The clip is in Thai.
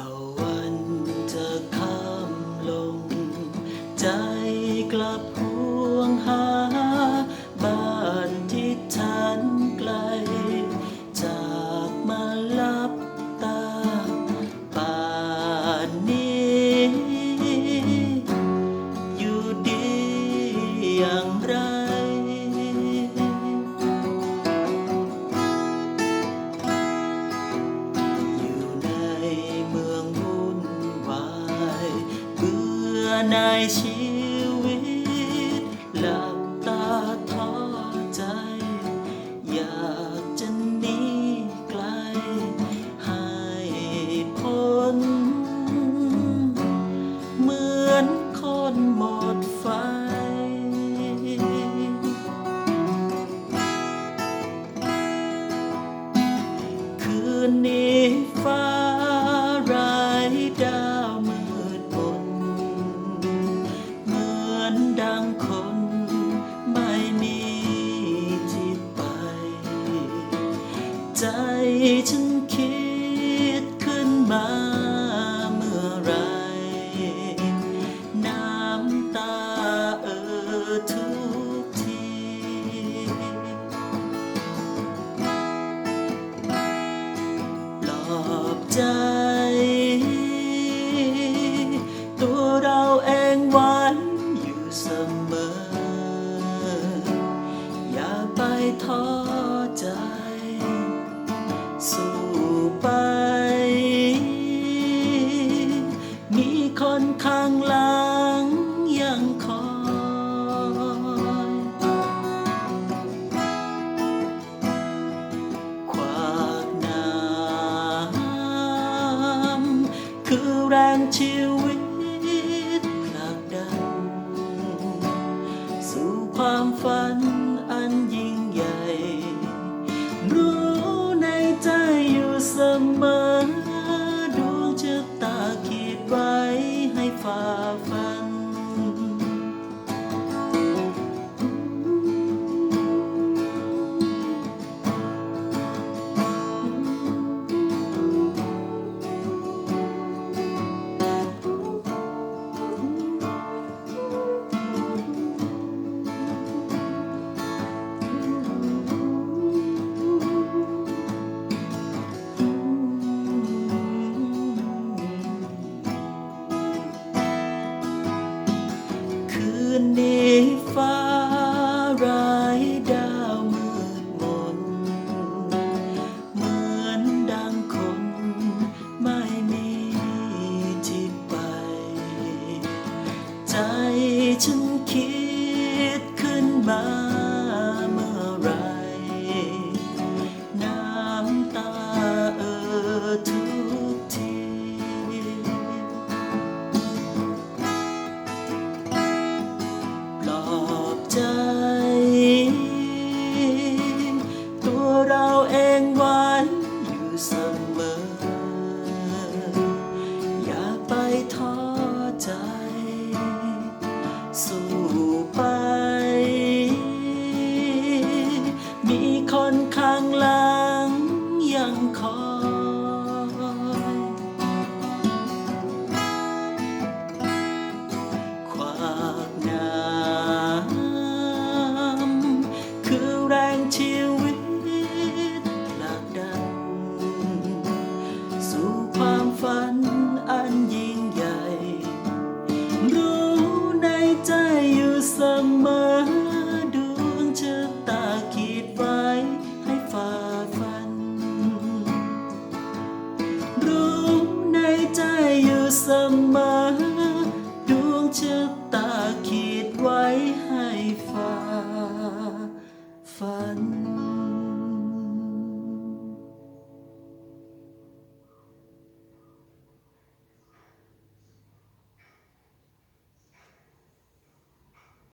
ตะวันจะข้ามลง ใจกลับห่วงหา บ้านที่ทันไกล จากมาลับตา ป่านนี้ อยู่ดีอย่างไร ในายชีวิต หลับตาท้อใจ อยากจะหนีไกล ให้พ้น เหมือนคนหมดไฟคืนนี้างคน ข้างหลังยังคอยขวากน้ำคือแรงชีวิตผลักดัน สู่ความฝันอัน สู้ Chờ